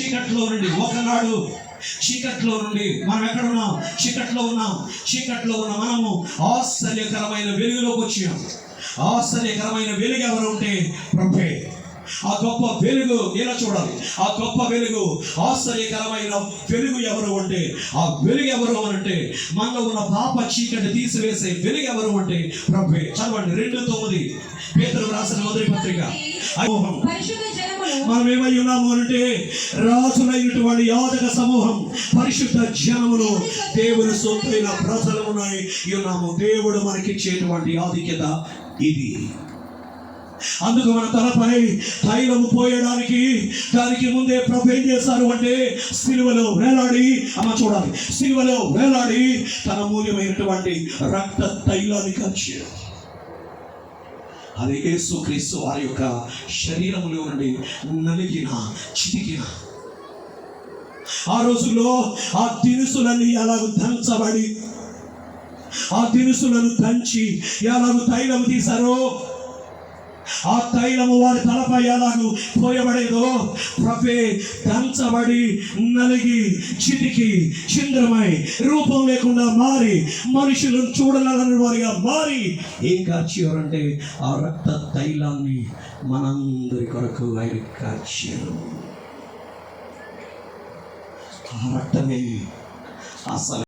చీకట్లో నుండి ఒకనాడు చీకట్లో నుండి మనం ఎక్కడ ఉన్నాం చీకట్లో ఉన్నాం. చీకట్లో ఉన్న మనము ఆశ్చర్యకరమైన వెలుగులోకి వచ్చాం. ఆశ్చర్యకరమైన వెలుగు ఎవరు ఉంటే? ప్రభే. ఆ గొప్ప వెలుగు ఎలా చూడాలి. ఆ గొప్ప వెలుగు ఆశ్చర్యకరమైన వెలుగు ఎవరు అంటే ఆ వెలుగు ఎవరు అంటే మనలో ఉన్న పాప చీకటి తీసివేసే వెలుగు ఎవరు అంటే ప్రభే చదవండి. రెండు తొమ్మిది. పేదలు రాసిన మొదటి పత్రిక. మనం ఏమై ఉన్నాము అంటే రాజులైనటువంటి యాజక సమూహం పరిశుద్ధ జనములు దేవుని సొత్తైన ప్రజలమునై ఉన్నాము. దేవుడు మనకిచ్చేటువంటి ఆధిక్యత ఇది. అందుకు మన తలపై తైలము పోయడానికి దానికి ముందే ప్రభు ఏం చేశారు అంటే సిలువలో వేలాడి అమ్మ చూడాలి సిలువలో వేలాడి తన మూల్యమైనటువంటి రక్త తైలాన్ని ఖర్చాడు అది యేసుక్రీస్తు వారి యొక్క శరీరములో నుండి నలిగిన చితికిన. ఆ రోజుల్లో ఆ దినుసులన్నీ ఎలాగ దంచబడి ఆ దినుసులను దంచి ఎలాగ తైలము తీశారో ఆ తైలము వారి తలపై ఎలాగూ పోయబడేదో ప్రభే దంచబడి నలిగి చితికి చింద్రమై రూపం లేకుండా మారి మనుషులను చూడలేదని వారిగా మారి ఏం కార్చేవారంటే ఆ రక్త తైలాన్ని మనందరి కొరకు ఆయన కార్చారు ఆ రక్తమే అసలు